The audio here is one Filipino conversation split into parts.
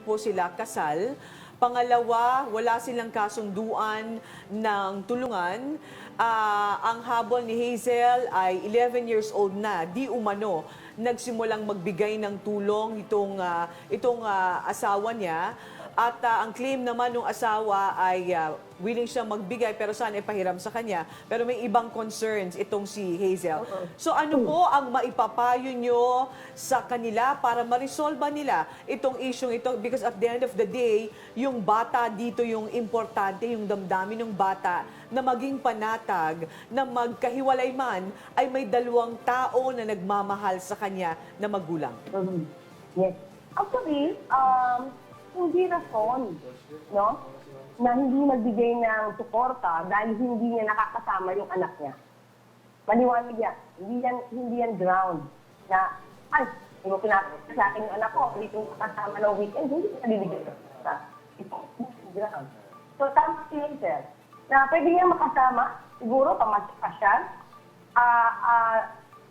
po sila kasal. Pangalawa, wala silang kasunduan ng tulungan. Ah, ang habol ni Hazel ay 11 years old na, di umano, nagsimulang magbigay ng tulong itong, ah, itong ah, asawa niya. At ah, ang claim naman ng asawa ay ah, willing siyang magbigay pero sana ipahiram sa kanya. Pero may ibang concerns itong si Hazel. So ano po ang maipapayo nyo sa kanila para marisolba nila itong isyong ito? Because at the end of the day, yung bata dito yung importante, yung damdamin ng bata na maging panatag, na magkahiwalay man, ay may dalawang tao na nagmamahal sa kanya na magulang. Mhm. Yes. Actually, um, hindi rason, no? Na hindi nagbigay ng suporta dahil hindi niya nakakasama yung anak niya. Maliwanag yan. Hindi yan, hindi yan ground na, ay, hindi mo pinapakita sa akin yung anak ko, hindi ko kasama ng weekend, hindi ko suporta. Ito, ground. So, tama si Hazel, na pwede niya makasama, siguro, pamasyal, ah, ah,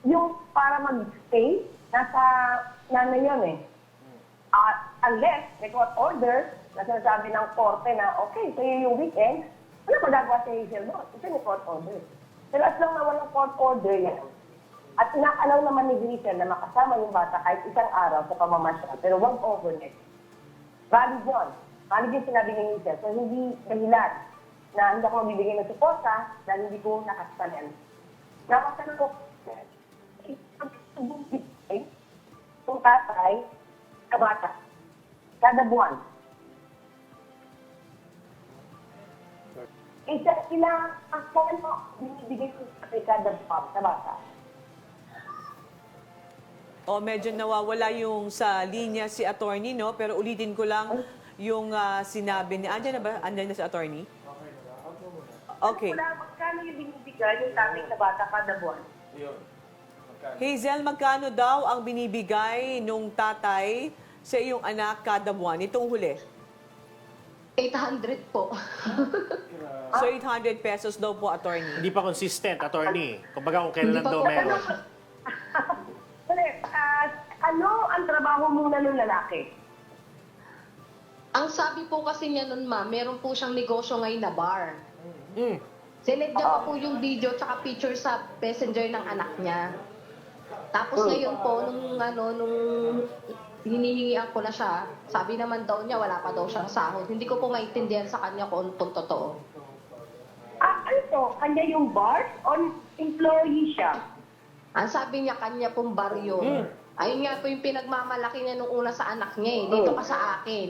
yung para mag-stay, nasa nanay yun eh. Uh, unless may court order na sinasabi ng korte na, okay, sa'yo yung weekend, ano magagawa sa Hazel doon? Ito yung court order. Pero as long na walang court order yan, at inaalaw naman ni Hazel na makasama yung bata kahit isang araw sa pamamasyal, pero wag overnight. Valid yun. Valid yung sinabi ni Hazel. So, hindi dahilan na hindi ako magbibigay ng suporta dahil hindi ko nakasalan. Nakasalan ko, kung tatay, kabata, kada buwan. Isa, ilang, ang kaya mo, binibigay ko sa kada buwan sa bata. O medyo nawawala yung sa linya si attorney, no? Pero ulitin ko lang yung ah, sinabi ni... Andyan na ba? Andyan na si attorney? Okay. Wala, magkano yung binibigay yung tatay sa bata kada buwan? Hazel, magkano daw ang binibigay nung tatay sa iyong anak kada buwan? Itong huli. 800 po. So 800 pesos daw po, attorney. Hindi pa consistent, attorney. Kumbaga kung kailan daw meron. Ah, ano ang trabaho muna ng lalaki? Ang sabi po kasi niya nun, ma'am, meron po siyang negosyo ngayon na bar. Mm. Sinend niya pa po yung video tsaka picture sa messenger ng anak niya. Tapos ngayon po, nung ano, nung hinihingian ko na siya, sabi naman daw niya, wala pa daw siyang sahod. Hindi ko po maintindihan sa kanya kung kung totoo. Ah, ano to? Kanya yung bar o employee siya? Ang sabi niya, kanya pong bar yun. Ayun nga po yung pinagmamalaki niya nung una sa anak niya eh. Dito ka sa akin.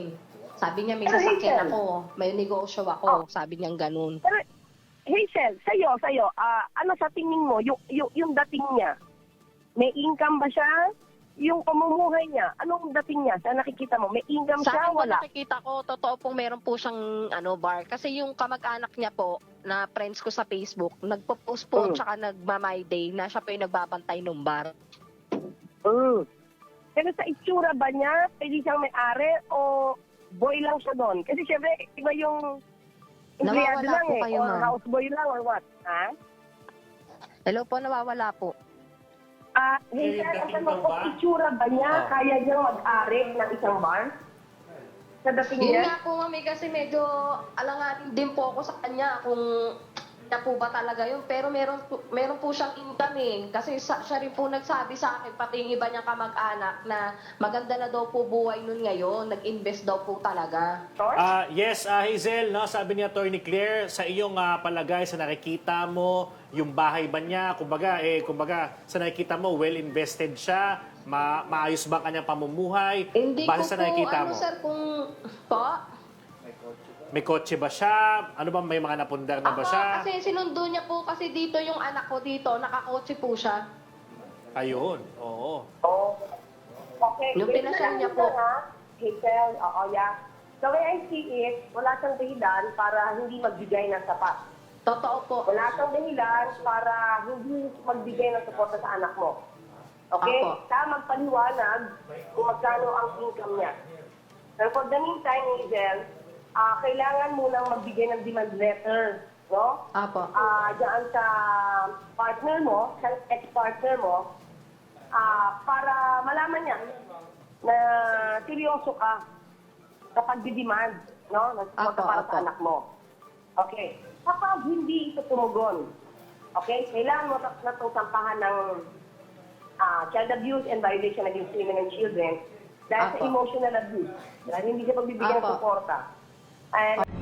Sabi niya, may Pero sasakyan Hazel. ako, may negosyo ako. Sabi niya ganun. Pero, Hazel, sa'yo, sa'yo, ah, ano sa tingin mo, yung, yung, yung dating niya, may income ba siya? Yung pamumuhay niya, anong dating niya? Sa nakikita mo, may income Sa siya? akin po Wala. nakikita ko, totoo pong meron po siyang ano, bar. Kasi yung kamag-anak niya po, na friends ko sa Facebook, nagpo-post po Mm. tsaka nagma-my day na siya po yung nagbabantay ng bar. Mm. Pero sa itsura ba niya, pwede siyang may-ari o boy lang siya doon? Kasi syempre, iba yung empleyado Nawawala lang po eh, kayo, or ma'am. houseboy lang or what? Ha? Hello po, nawawala po. Eh, Hazel, ang tanong ko, itsura ba niya, Oh. kaya niyang mag-ari ng isang bar? Sa dating Yun niya? nga po mami, kasi medyo alanganin din po ako sa kanya kung na po ba talaga yun. Pero meron po, meron po siyang income eh. Kasi sa, siya rin po nagsabi sa akin, pati yung iba niyang kamag-anak, na maganda na daw po buhay nun ngayon. Nag-invest daw po talaga. Sure? Ah, yes, ah, Hazel, no, sabi ni Attorney Claire, sa iyong ah, palagay, sa nakikita mo, yung bahay ba niya, kumbaga, eh, kumbaga, sa nakikita mo, well invested siya, ma maayos ba ang kanyang pamumuhay, Hindi base ko sa po, nakikita ano mo? sir, kung po, May kotse ba siya? Ano ba, may mga napundar na ba ako siya? kasi sinundo niya po kasi dito yung anak ko dito, nakakotse po siya. Ayun, oo. Oh. Okay. Yung pinasal lang, niya po. ha? Hazel, oo, yeah. The way I see it, wala siyang dahilan para hindi magbigay ng sapat. Totoo po. Wala siyang dahilan para hindi magbigay ng suporta sa anak mo. Okay? Apo. Ka magpaliwanag kung magkano ang income niya. Pero for the meantime, Hazel, ah, kailangan munang magbigay ng demand letter, no? Apo. Ah, diyan sa partner mo, sa ex-partner mo, ah, para malaman niya na seryoso ka kapag didemand, no, ng suporta Apo, para apo. sa anak mo. Okay. Kapag hindi ito tumugon, okay, kailangan mo na itong sampahan ng ah, child abuse and violation against women and children dahil sa Apo. emotional abuse. Dahil hindi siya pagbibigyan ng suporta. And